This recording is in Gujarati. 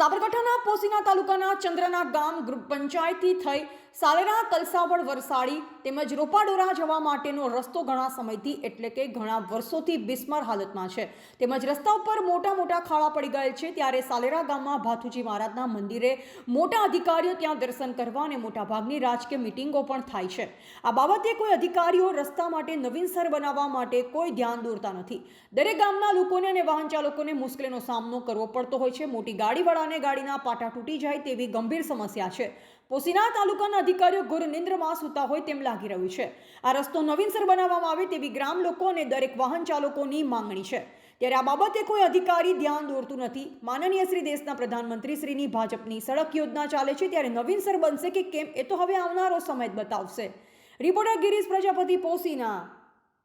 સાબરકાંઠાના પોસીના તાલુકાના ચંદ્રના ગામ ગ્રુપ પંચાયતથી થઈ સાલેરા, કલસાવડ વરસાડી તેમજ રોપાડોરા જવા માટેનો રસ્તો ઘણા સમયથી એટલે કે ઘણા વર્ષોથી બિસ્માર હાલતમાં છે. તેમજ રસ્તા ઉપર મોટા મોટા ખાડા પડી ગયેલ છે. ત્યારે સાલેરા ગામમાં ભાથુજી મહારાજના મંદિરે મોટા અધિકારીઓ ત્યાં દર્શન કરવા અને મોટાભાગની રાજકીય મિટિંગો પણ થાય છે. આ બાબતે કોઈ અધિકારીઓ રસ્તા માટે નવીનસર બનાવવા માટે કોઈ ધ્યાન દોરતા નથી. દરેક ગામના લોકોને અને વાહન ચાલકોને મુશ્કેલીનો સામનો કરવો પડતો હોય છે. મોટી ગાડીવાળાને ગાડીના પાટા તૂટી જાય તેવી ગંભીર સમસ્યા છે. પોસીના તાલુકાના અધિકારીઓ ઘોર નિંદ્રમાં સૂતા હોય તેમ લાગી રહ્યું છે. આ રસ્તો નવીનસર બનાવવામાં આવે તેવી ગ્રામ લોકો અને દરેક વાહન ચાલકોની માંગણી છે. ત્યારે આ બાબતે કોઈ અધિકારી ધ્યાન દોરતું નથી. માનનીય શ્રી દેશના પ્રધાનમંત્રી શ્રીની ભાજપની સડક યોજના ચાલે છે ત્યારે નવીનસર બનશે કે કેમ એ તો હવે આવનારો સમય બતાવશે. રિપોર્ટર ગિરીશ પ્રજાપતિ પોસીના.